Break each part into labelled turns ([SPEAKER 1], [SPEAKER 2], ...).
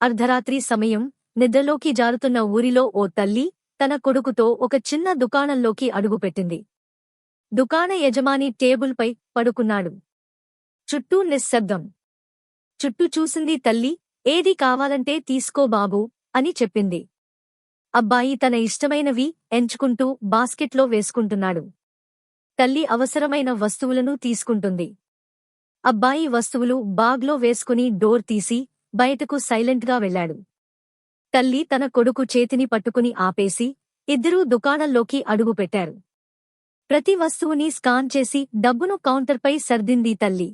[SPEAKER 1] అర్ధరాత్రి సమయం నిద్రలోకి జారుతున్న ఊరిలో ఓ తల్లి తన కొడుకుతో ఒక చిన్న దుకాణంలోకి అడుగుపెట్టింది. దుకాణ యజమాని టేబుల్పై పడుకున్నాడు. చుట్టూ నిశ్శబ్దం. చుట్టూ చూసింది తల్లి ఏది కావాలంటే తీసుకో బాబూ అని చెప్పింది. అబ్బాయి తన ఇష్టమైనవి ఎంచుకుంటూ బాస్కెట్లో వేసుకుంటున్నాడు. తల్లి అవసరమైన వస్తువులను తీసుకుంటుంది. అబ్బాయి వస్తువులు బాగ్లో వేసుకుని డోర్ తీసి బయటకు సైలెంట్గా వెళ్ళాడు. తల్లి తన కొడుకు చేతిని పట్టుకుని ఆపేసి ఇద్దరూ దుకాణంలోకి అడుగుపెట్టారు ప్రతి వస్తువుని స్కాన్ చేసి డబ్బును కౌంటర్పై సర్దింది తల్లి.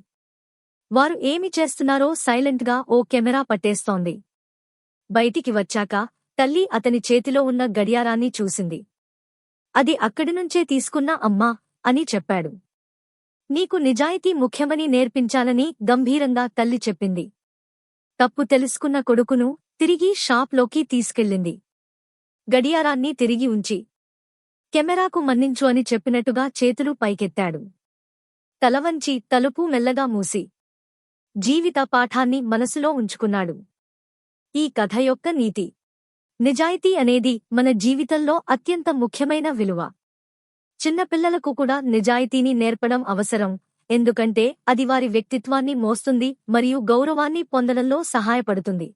[SPEAKER 1] వారు ఏమి చేస్తున్నారో సైలెంట్గా ఓ కెమెరా పట్టేస్తోంది. బయటికి వచ్చాక తల్లి అతని చేతిలో ఉన్న గడియారాన్ని చూసింది. అది అక్కడి నుంచే తీసుకున్న అమ్మా అని చెప్పాడు. నీకు నిజాయితీ ముఖ్యమని నేర్పించాలని గంభీరంగా తల్లి చెప్పింది. తప్పు తెలుసుకున్న కొడుకును తిరిగి షాప్లోకి తీసుకెళ్ళింది. గడియారాన్ని తిరిగి ఉంచి కెమెరాకు మన్నించు అని చెప్పినట్టుగా చేతులు పైకెత్తాడు. తలవంచి తలుపు మెల్లగా మూసి జీవిత పాఠాన్ని మనసులో ఉంచుకున్నాడు. ఈ కథ యొక్క నీతి నిజాయితీ అనేది మన జీవితంలో అత్యంత ముఖ్యమైన విలువ. చిన్నపిల్లలకు కూడా నిజాయితీని నేర్పడం అవసరం ఎందుకంటే అది వారి వ్యక్తిత్వాన్ని మోస్తుంది మరియు గౌరవాన్ని పొందడంలో సహాయపడుతుంది.